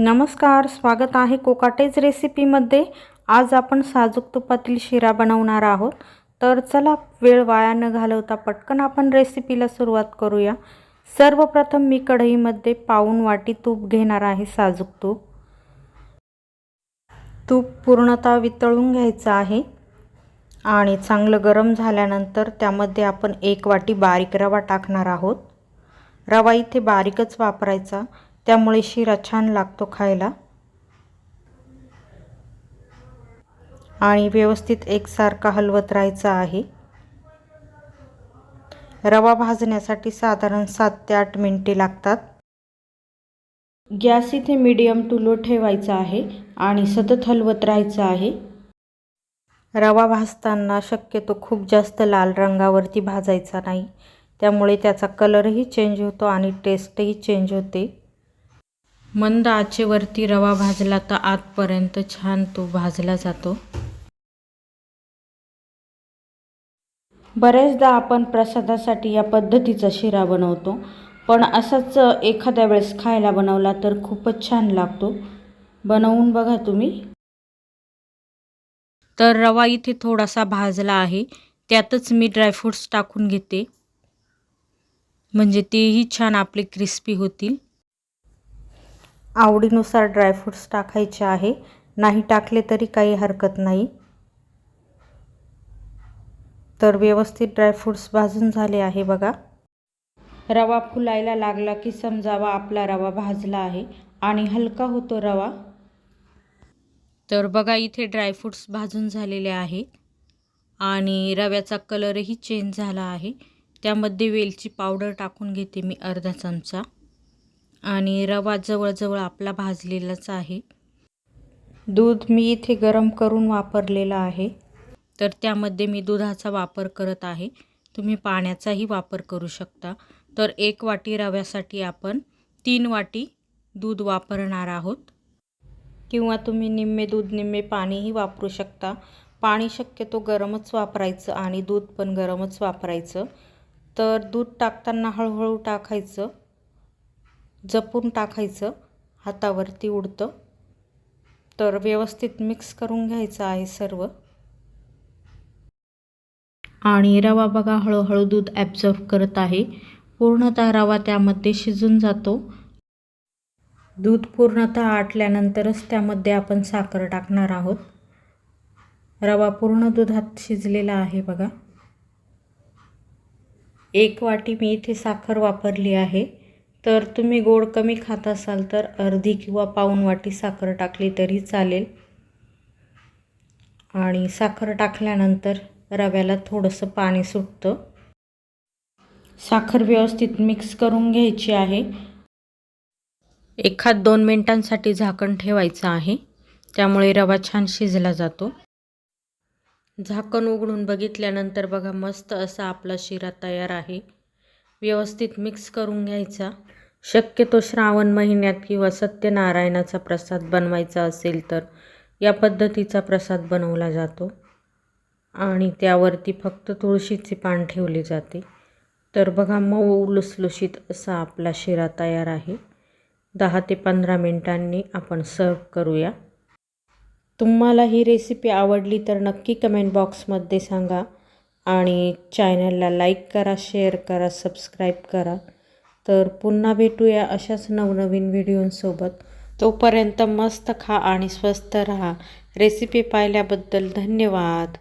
नमस्कार स्वागत आहे कोकाटेज रेसिपीमध्ये. आज आपण साजूक तुपातील शिरा बनवणार आहोत. तर चला वेळ वाया न घालवता पटकन आपण रेसिपीला सुरुवात करूया. सर्वप्रथम मी कढईमध्ये पाऊन वाटी तूप घेणार आहे साजूक तूप. तूप पूर्णतः वितळून घ्यायचं आहे आणि चांगलं गरम झाल्यानंतर त्यामध्ये आपण एक वाटी बारीक रवा टाकणार आहोत. रवा इथे बारीकच वापरायचा. त्यामुळे शिरा छान लागतो खायला. आणि व्यवस्थित एकसारखा हलवत राहायचा आहे. रवा भाजण्यासाठी साधारण सात ते आठ मिनटे लागतात. गॅस इथे मीडियम टू लो ठेवायचा आहे आणि सतत हलवत राहायचं आहे. रवा भाजताना शक्यतो खूप जास्त लाल रंगावरती भाजायचा नाही. त्यामुळे त्याचा कलरही चेंज होतो आणि टेस्टही चेंज होते. मंद आचेवरती रवा भाजला तर आतपर्यंत छान तो भाजला जातो. बरेचदा आपण प्रसादासाठी या पद्धतीचा शिरा बनवतो पण असाच एखाद्या वेळेस खायला बनवला तर खूपच छान लागतो. बनवून बघा तुम्ही. तर रवा इथे थोडासा भाजला आहे त्यातच मी ड्रायफ्रूट्स टाकून घेते. म्हणजे तेही छान आपले क्रिस्पी होतील. आवडीनुसार ड्रायफ्रूट्स टाकायचे आहे. नाही टाकले तरी काही हरकत नाही. तर व्यवस्थित ड्रायफ्रूट्स भाजून झाले आहे बघा. रवा फुलायला लागला की समजावा आपला रवा भाजला आहे आणि हलका होतो रवा. तर बघा इथे ड्रायफ्रूट्स भाजून झालेले आहेत आणि रव्याचा कलरही चेंज झाला आहे. त्यामध्ये वेलची पावडर टाकून घेते मी अर्धा चमचा. आणि रवा जवळजवळ आपला भाजलेलाच आहे. दूध मी इथे गरम करून वापरलेलं आहे. तर त्यामध्ये मी दुधाचा वापर करत आहे. तुम्ही पाण्याचाही वापर करू शकता. तर एक वाटी रव्यासाठी आपण तीन वाटी दूध वापरणार आहोत. किंवा तुम्ही निम्मे दूध निम्मे पाणीही वापरू शकता. पाणी शक्यतो गरमच वापरायचं आणि दूध पण गरमच वापरायचं. तर दूध टाकताना हळूहळू टाकायचं. जपून टाकायचं हातावरती उडतं. तर व्यवस्थित मिक्स करून घ्यायचं आहे सर्व. आणि रवा बघा हळूहळू दूध ॲब्झॉर्ब करत आहे. पूर्णतः रवा त्यामध्ये शिजून जातो. दूध पूर्णतः आटल्यानंतरच त्यामध्ये आपण साखर टाकणार आहोत. रवा पूर्ण दुधात शिजलेला आहे बघा. एक वाटी मी इथे साखर वापरली आहे. तर तुम्ही गोड कमी खात असाल तर अर्धी किंवा पाऊन वाटी साखर टाकली तरी चालेल. आणि साखर टाकल्यानंतर रव्याला थोडंसं पाणी सुटतं. साखर व्यवस्थित मिक्स करून घ्यायची आहे. एखाद दोन मिनटांसाठी झाकण ठेवायचं आहे. त्यामुळे रवा छान शिजला जातो. झाकण उघडून बघितल्यानंतर बघा मस्त असा आपला शिरा तयार आहे. व्यवस्थित मिक्स करून घ्यायचा. शक्यतो श्रावण महिन्यात किंवा सत्यनारायणाचा प्रसाद बनवायचा असेल तर या पद्धतीचा प्रसाद बनवला जातो. आणि त्यावरती फक्त तुळशीचे पान ठेवले जाते. तर बघा मऊ लुसलुशीत असा आपला शिरा तयार आहे. दहा ते पंधरा मिनटांनी आपण सर्व करूया. तुम्हाला ही रेसिपी आवडली तर नक्की कमेंट बॉक्समध्ये सांगा. आणि चॅनलला लाईक करा शेअर करा सबस्क्राईब करा. तर पुन्हा भेटूया अशाच नवनवीन व्हिडिओंसोबत तोपर्यंत मस्त खा आणि स्वस्त रहा. रेसिपी पाहिल्याबद्दल धन्यवाद.